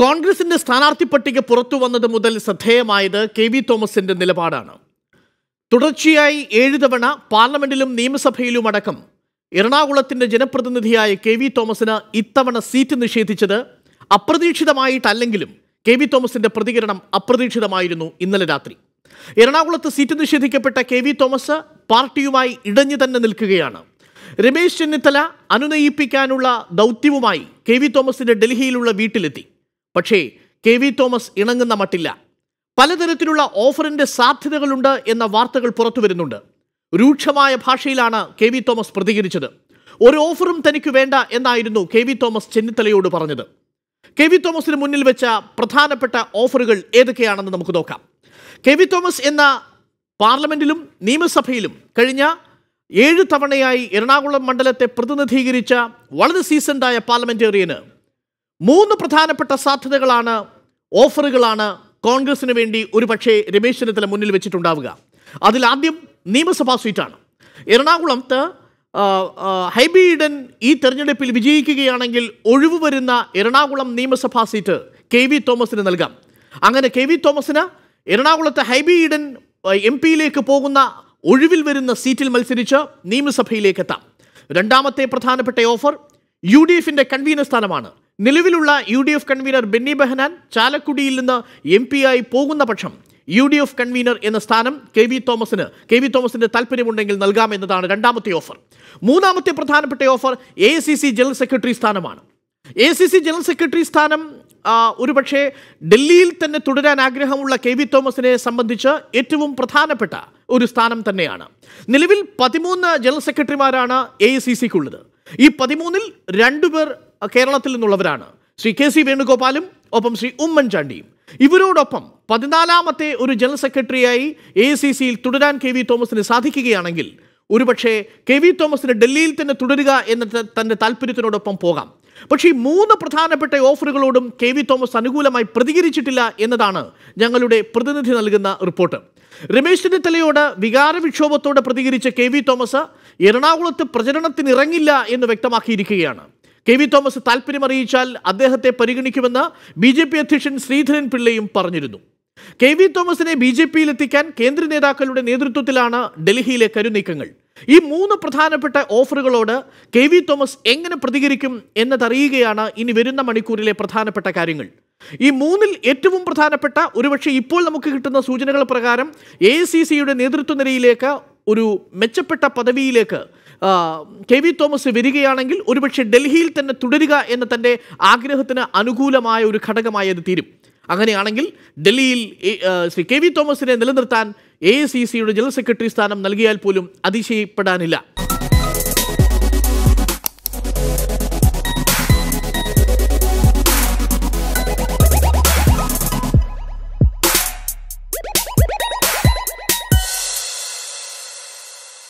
കോൺഗ്രസിന്റെ സ്ഥാനാർത്ഥി പട്ടിക പുറത്തു വന്നത് മുതൽ ശ്രദ്ധേയമായത് കെ വി തോമസിന്റെ നിലപാടാണ്. തുടർച്ചയായി ഏഴ് തവണ പാർലമെന്റിലും നിയമസഭയിലും അടക്കം എറണാകുളത്തിന്റെ ജനപ്രതിനിധിയായ കെ വി തോമസിന് ഇത്തവണ സീറ്റ് നിഷേധിച്ചത് അപ്രതീക്ഷിതമായിട്ടല്ലെങ്കിലും കെ വി തോമസിന്റെ പ്രതികരണം അപ്രതീക്ഷിതമായിരുന്നു ഇന്നലെ രാത്രി. എറണാകുളത്ത് സീറ്റ് നിഷേധിക്കപ്പെട്ട കെ വി തോമസ് പാർട്ടിയുമായി ഇടഞ്ഞു തന്നെ നിൽക്കുകയാണ്. രമേശ് ചെന്നിത്തല അനുനയിപ്പിക്കാനുള്ള ദൗത്യവുമായി കെ വി തോമസിന്റെ ഡൽഹിയിലുള്ള വീട്ടിലെത്തി. പക്ഷേ കെ വി തോമസ് ഇണങ്ങുന്ന മട്ടില്ല. പലതരത്തിലുള്ള ഓഫറിന്റെ സാധ്യതകളുണ്ട് എന്ന വാർത്തകൾ പുറത്തു വരുന്നുണ്ട്. രൂക്ഷമായ ഭാഷയിലാണ് കെ വി തോമസ് പ്രതികരിച്ചത്. ഒരു ഓഫറും തനിക്ക് വേണ്ട എന്നായിരുന്നു കെ വി തോമസ് ചെന്നിത്തലയോട് പറഞ്ഞത്. കെ വി തോമസിന് മുന്നിൽ വെച്ച പ്രധാനപ്പെട്ട ഓഫറുകൾ ഏതൊക്കെയാണെന്ന് നമുക്ക് നോക്കാം. കെ വി തോമസ് എന്ന പാർലമെന്റിലും നിയമസഭയിലും കഴിഞ്ഞ ഏഴ് തവണയായി എറണാകുളം മണ്ഡലത്തെ പ്രതിനിധീകരിച്ച വളരെ സീസൺഡായ പാർലമെന്റേറിയന് മൂന്ന് പ്രധാനപ്പെട്ട സാധ്യതകളാണ് ഓഫറുകളാണ് കോൺഗ്രസിന് വേണ്ടി ഒരു പക്ഷേ രമേശ് ചെന്നിത്തല മുന്നിൽ വെച്ചിട്ടുണ്ടാവുക. അതിൽ ആദ്യം നിയമസഭാ സീറ്റാണ്. എറണാകുളത്ത് ആ, ആ, ഹൈബി ഈഡൻ ഈ തെരഞ്ഞെടുപ്പിൽ വിജയിക്കുകയാണെങ്കിൽ ഒഴിവ് വരുന്ന എറണാകുളം നിയമസഭാ സീറ്റ് കെ വി തോമസിന് നൽകാം. അങ്ങനെ കെ വി തോമസിന് എറണാകുളത്തെ ഹൈബി ഈഡൻ എം പിയിലേക്ക് പോകുന്ന ഒഴിവിൽ വരുന്ന സീറ്റിൽ മത്സരിച്ച് നിയമസഭയിലേക്ക് എത്താം രണ്ടാമത്തെ പ്രധാനപ്പെട്ട ഓഫർ യു ഡി എഫിന്റെ കൺവീനർ സ്ഥാനമാണ്. നിലവിലുള്ള U D F convener Benny Behanan ചാലക്കുടിയിൽ നിന്ന് എം ആയി പോകുന്ന പക്ഷം യു ഡി എഫ് കൺവീനർ എന്ന സ്ഥാനം കെ വി തോമസിന് കെ വി തോമസിന്റെ താല്പര്യമുണ്ടെങ്കിൽ നൽകാമെന്നതാണ് രണ്ടാമത്തെ ഓഫർ. മൂന്നാമത്തെ പ്രധാനപ്പെട്ട offer A C C general secretary സ്ഥാനമാണ്. A C C general secretary സ്ഥാനം ഒരുപക്ഷെ ഡൽഹിയിൽ തന്നെ തുടരാൻ ആഗ്രഹമുള്ള കെ വി തോമസിനെ സംബന്ധിച്ച് ഏറ്റവും പ്രധാനപ്പെട്ട ഒരു സ്ഥാനം തന്നെയാണ്. നിലവിൽ പതിമൂന്ന് ജനറൽ സെക്രട്ടറിമാരാണ് എ സി സിക്കുള്ളത് ഈ പതിമൂന്നിൽ രണ്ടുപേർ കേരളത്തിൽ നിന്നുള്ളവരാണ്. ശ്രീ കെ സി വേണുഗോപാലും ഒപ്പം ശ്രീ ഉമ്മൻചാണ്ടിയും. ഇവരോടൊപ്പം പതിനാലാമത്തെ ഒരു ജനറൽ സെക്രട്ടറിയായി എ സി സിയിൽ തുടരാൻ കെ വി തോമസിന് സാധിക്കുകയാണെങ്കിൽ ഒരുപക്ഷെ കെ വി തോമസിന് ഡൽഹിയിൽ തന്നെ തുടരുക എന്ന തന്റെ താല്പര്യത്തിനോടൊപ്പം പോകാം. പക്ഷേ ഈ മൂന്ന് പ്രധാനപ്പെട്ട ഓഫറുകളോടും കെ വി തോമസ് അനുകൂലമായി പ്രതികരിച്ചിട്ടില്ല എന്നതാണ് ഞങ്ങളുടെ പ്രതിനിധി നൽകുന്ന റിപ്പോർട്ട്. രമേശ് ചെന്നിത്തലയോട് വികാര വിക്ഷോഭത്തോടെ പ്രതികരിച്ച കെ വി തോമസ് എറണാകുളത്ത് പ്രചരണത്തിനിറങ്ങില്ല എന്ന് വ്യക്തമാക്കിയിരിക്കുകയാണ്. കെ വി തോമസ് താല്പര്യം അറിയിച്ചാൽ അദ്ദേഹത്തെ പരിഗണിക്കുമെന്ന് ബി ജെ പി അധ്യക്ഷൻ ശ്രീധരൻ പിള്ളയും പറഞ്ഞിരുന്നു. കെ വി തോമസിനെ ബി ജെ പിയിൽ എത്തിക്കാൻ കേന്ദ്ര നേതാക്കളുടെ നേതൃത്വത്തിലാണ് ഡൽഹിയിലെ കരുനീക്കങ്ങൾ. ഈ മൂന്ന് പ്രധാനപ്പെട്ട ഓഫറുകളോട് കെ വി തോമസ് എങ്ങനെ പ്രതികരിക്കും എന്നതറിയുകയാണ് ഇനി വരുന്ന മണിക്കൂറിലെ പ്രധാനപ്പെട്ട കാര്യങ്ങൾ. ഈ മൂന്നിൽ ഏറ്റവും പ്രധാനപ്പെട്ട ഒരുപക്ഷെ ഇപ്പോൾ നമുക്ക് കിട്ടുന്ന സൂചനകൾ പ്രകാരം എ നേതൃത്വ നിരയിലേക്ക് ഒരു മെച്ചപ്പെട്ട പദവിയിലേക്ക് കെ വി തോമസ് വരികയാണെങ്കിൽ ഒരുപക്ഷെ ഡൽഹിയിൽ തന്നെ തുടരുക എന്ന തന്റെ ആഗ്രഹത്തിന് അനുകൂലമായ ഒരു ഘടകമായി അത് തീരും. അങ്ങനെയാണെങ്കിൽ ഡൽഹിയിൽ ശ്രീ കെ വി തോമസിനെ നിലനിർത്താൻ എ ഐ സി സിയുടെ ജനറൽ സെക്രട്ടറി സ്ഥാനം നൽകിയാൽ പോലും അതിശയപ്പെടാനില്ല.